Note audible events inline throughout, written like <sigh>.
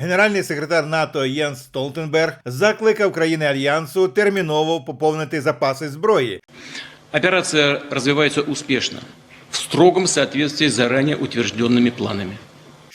Генеральний секретар НАТО Єнс Столтенберг закликав країни альянсу терміново поповнити запаси зброї. Операція розвивається успішно в строгому соответствии з заранее утвердженими планами.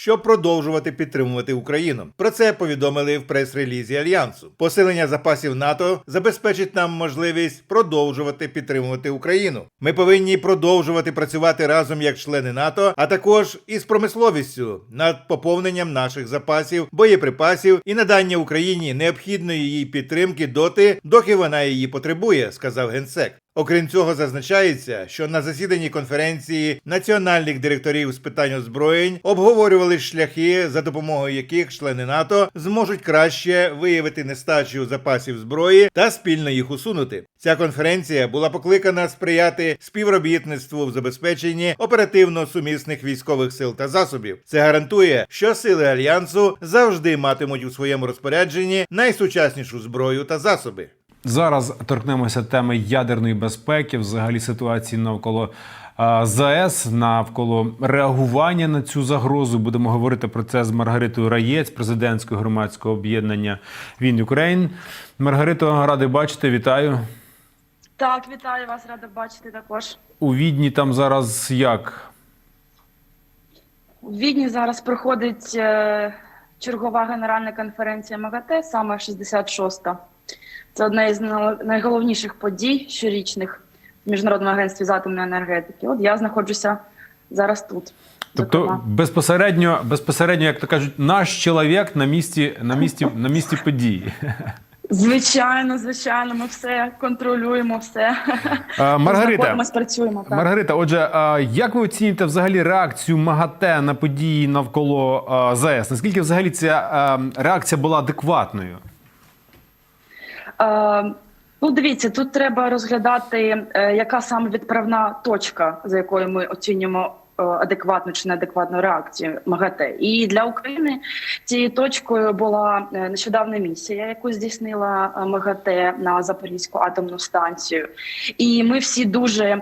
Щоб продовжувати підтримувати Україну. Про це повідомили в прес-релізі альянсу. Посилення запасів НАТО забезпечить нам можливість продовжувати підтримувати Україну. Ми повинні продовжувати працювати разом як члени НАТО, а також із промисловістю над поповненням наших запасів, боєприпасів і надання Україні необхідної їй підтримки доти, доки вона її потребує, сказав генсек. Окрім цього, зазначається, що на засіданні конференції національних директорів з питань озброєнь обговорювали шляхи, за допомогою яких члени НАТО зможуть краще виявити нестачу запасів зброї та спільно їх усунути. Ця конференція була покликана сприяти співробітництву в забезпеченні оперативно сумісних військових сил та засобів. Це гарантує, що сили альянсу завжди матимуть у своєму розпорядженні найсучаснішу зброю та засоби. Зараз торкнемося теми ядерної безпеки, взагалі ситуації навколо ЗАЕС, навколо реагування на цю загрозу. Будемо говорити про це з Маргаритою Раєць, президентського громадського об'єднання Він Україн. Маргарито, радий бачити, вітаю. Так, вітаю вас, рада бачити також. У Відні там зараз як? У Відні зараз проходить е, чергова генеральна конференція МАГАТЕ, саме 66-та. Це одна із найголовніших подій щорічних в Міжнародному агентстві з атомної енергетики. От я знаходжуся зараз тут. Тобто зокрема. безпосередньо, безпосередньо, як то кажуть, наш чоловік на місці, на місці, на місці події. Звичайно, звичайно, ми все контролюємо, все. А, Маргарита, працюємо. Так. Маргарита, отже, а як ви оціните взагалі реакцію МАГАТЕ на події навколо а, ЗАЕС? Наскільки взагалі ця а, реакція була адекватною? Е, ну, дивіться, тут треба розглядати, е, яка саме відправна точка, за якою ми оцінюємо е, адекватну чи неадекватну реакцію МАГАТЕ. І для України цією точкою була нещодавна місія, яку здійснила МАГАТЕ на Запорізьку атомну станцію. І ми всі дуже.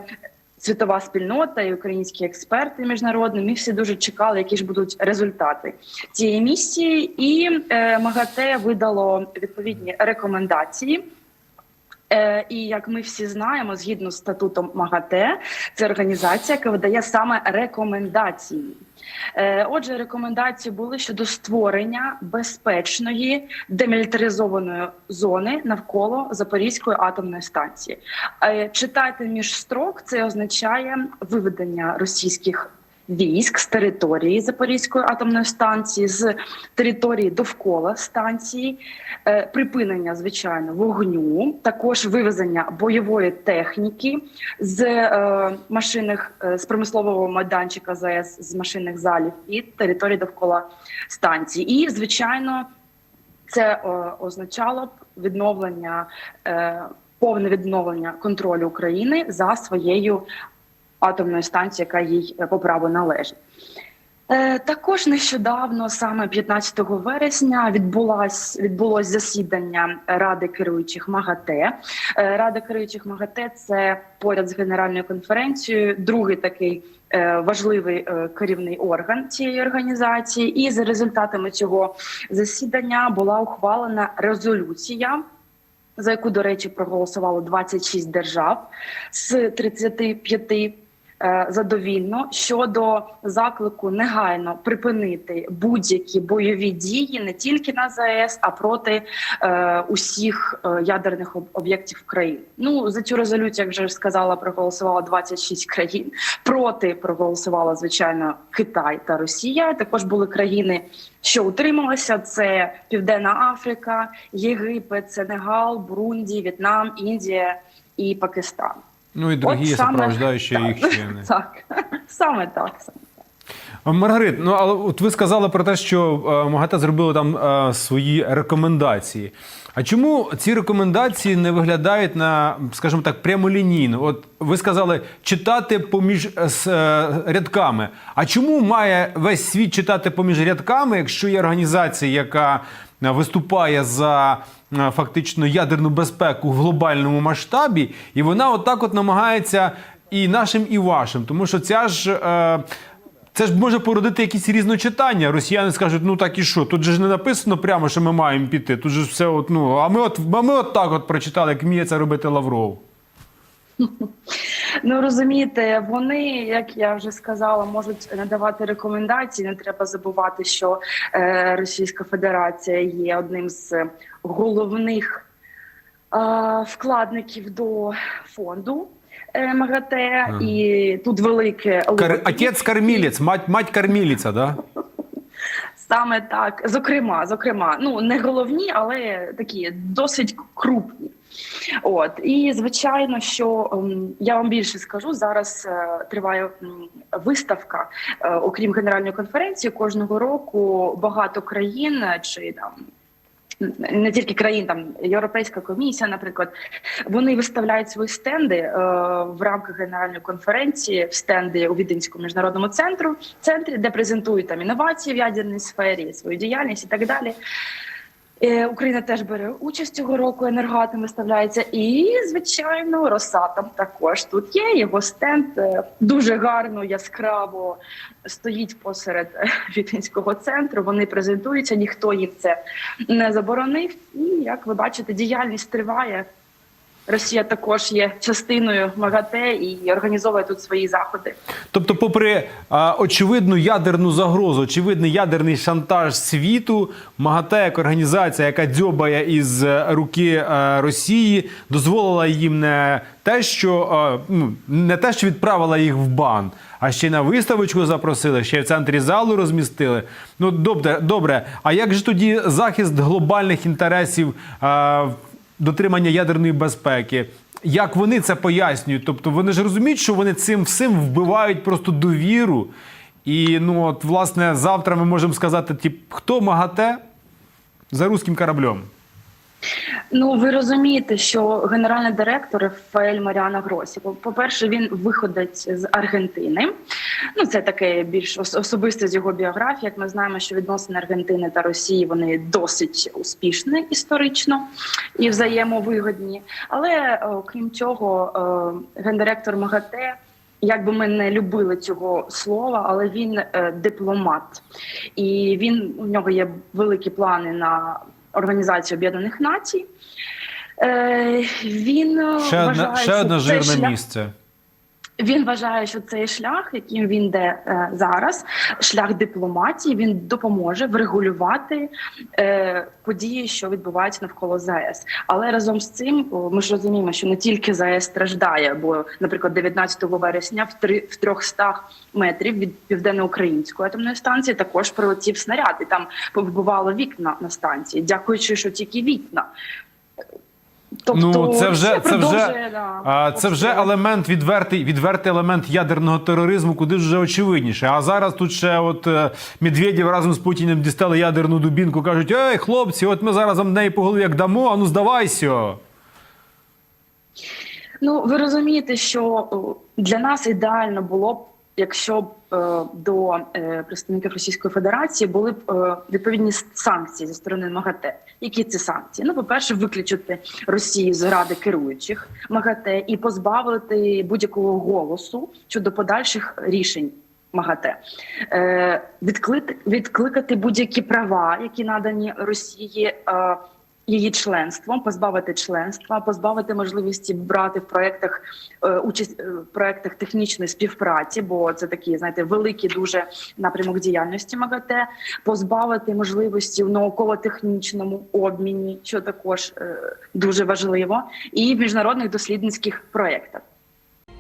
Світова спільнота і українські експерти міжнародні, ми всі дуже чекали, які ж будуть результати цієї місії, і е, МАГАТЕ видало відповідні рекомендації. Е, і як ми всі знаємо, згідно з статутом МАГАТЕ, це організація, яка видає саме рекомендації. Е, Отже, рекомендації були щодо створення безпечної демілітаризованої зони навколо Запорізької атомної станції. Е, Читайте між строк, це означає виведення російських військ з території Запорізької атомної станції, з території довкола станції, е, припинення звичайно вогню, також вивезення бойової техніки з е, машинних е, з промислового майданчика ЗАЕС, з машинних залів і території довкола станції. І звичайно, це е, означало б відновлення. Е, Повне відновлення контролю України за своєю атомною станцією, яка їй е, по праву належить. Е, Також нещодавно, саме 15 вересня, відбулось, відбулось засідання Ради керуючих МАГАТЕ. Е, Рада керуючих МАГАТЕ це поряд з генеральною конференцією, другий такий важливий керівний орган цієї організації. І за результатами цього засідання була ухвалена резолюція. За яку, до речі, проголосувало 26 держав з 35 е, задовільно щодо заклику негайно припинити будь-які бойові дії не тільки на ЗАЕС, а проти е, усіх е, ядерних об'єктів країн. Ну за цю резолюцію, як вже сказала, проголосувало 26 країн. Проти проголосувала звичайно Китай та Росія. Також були країни, що утрималися: це Південна Африка, Єгипет, Сенегал, Бурунді, В'єтнам, Індія і Пакистан. Ну і дорогі От саме супроводжуючі так. їх члени. <laughs> Так, саме так. Саме. Маргарит, ну але от ви сказали про те, що е, МАГАТЕ зробило там е, свої рекомендації. А чому ці рекомендації не виглядають на, скажімо так, прямолінійно? От ви сказали читати поміж е, с- е, рядками. А чому має весь світ читати поміж рядками, якщо є організація, яка е, виступає за е, фактично ядерну безпеку в глобальному масштабі, і вона отак от намагається і нашим, і вашим, тому що ця ж. Е, це ж може породити якісь різночитання. Росіяни скажуть, ну так і що? Тут же ж не написано прямо, що ми маємо піти. Тут же все, от, ну, а ми от, а ми от так от прочитали, як вміє це робити Лавров. <laughs> Ну розумієте, вони, як я вже сказала, можуть надавати рекомендації. Не треба забувати, що е, Російська Федерація є одним з головних е, вкладників до фонду. е, МАГАТЕ, і тут велике Кар... Отець кормілець, мать, мать кормілиця, да? Саме так, зокрема, зокрема, ну не головні, але такі досить крупні. От і звичайно, що ем, я вам більше скажу зараз. е, Триває виставка, е, окрім генеральної конференції, кожного року багато країн е, чи там. Не тільки країн, там Європейська комісія, наприклад, вони виставляють свої стенди е, в рамках генеральної конференції, в стенди у Віденському міжнародному центру, центрі, де презентують там інновації в ядерній сфері, свою діяльність і так далі. Е, Україна теж бере участь цього року. Енергоатом виставляється, і звичайно, Росатом також тут є. Його стенд е, дуже гарно, яскраво стоїть посеред <laughs> Вітинського центру. Вони презентуються, ніхто їм це не заборонив. І як ви бачите, діяльність триває. Росія також є частиною МАГАТЕ і організовує тут свої заходи. Тобто, попри а, очевидну ядерну загрозу, очевидний ядерний шантаж світу, МАГАТЕ як організація, яка дзьобає із е, руки е, Росії, дозволила їм не те, що е, ну, не те, що відправила їх в бан, а ще й на виставочку запросили, ще в центрі залу розмістили. Ну добре, добре. А як же тоді захист глобальних інтересів? е, дотримання ядерної безпеки. Як вони це пояснюють? Тобто вони ж розуміють, що вони цим всім вбивають просто довіру. І ну от, власне, завтра ми можемо сказати, тип, хто МАГАТЕ за руським кораблем. Ну ви розумієте, що генеральний директор Рафаель Маріана Гросі, по- по-перше, він виходить з Аргентини. Ну це таке більш ос- особисте з його біографії. Як ми знаємо, що відносини Аргентини та Росії вони досить успішні історично і взаємовигодні. Але е, окрім цього, е, гендиректор МАГАТЕ. Як би ми не любили цього слова, але він е, дипломат, і він у нього є великі плани на Організацію Об'єднаних Націй. Е, він е, Ще вважає, одне, ще одне жирне шлях- місце. Він вважає, що цей шлях, яким він йде е, зараз, шлях дипломатії, він допоможе врегулювати е, події, що відбуваються навколо ЗАЕС. Але разом з цим ми ж розуміємо, що не тільки ЗАЕС страждає, бо, наприклад, 19 вересня в три в 300 метрів від південноукраїнської атомної станції також прилетів снаряд, і там повибивало вікна на станції, дякуючи, що тільки вікна. Тобто, ну, це вже, це вже, да, а, це вже елемент, відвертий, відвертий елемент ядерного тероризму, куди ж вже очевидніше. А зараз тут ще от е, Медведєв разом з Путіним дістали ядерну дубінку, кажуть: Ей, хлопці, от ми зараз вам неї по голові як дамо, а ну здавайся. Ну, ви розумієте, що для нас ідеально було б, якщо б е, до е, представників Російської Федерації були б е, відповідні санкції зі сторони МАГАТЕ. Які це санкції? Ну, по-перше, виключити Росію з ради керуючих МАГАТЕ і позбавити будь-якого голосу щодо подальших рішень. МАГАТЕ відкликати будь-які права, які надані Росії її членством, позбавити членства, позбавити можливості брати в проектах е, участь е, в проектах технічної співпраці, бо це такі, знаєте, великі дуже напрямок діяльності МАГАТЕ, позбавити можливості в науково-технічному обміні, що також е, дуже важливо, і в міжнародних дослідницьких проектах.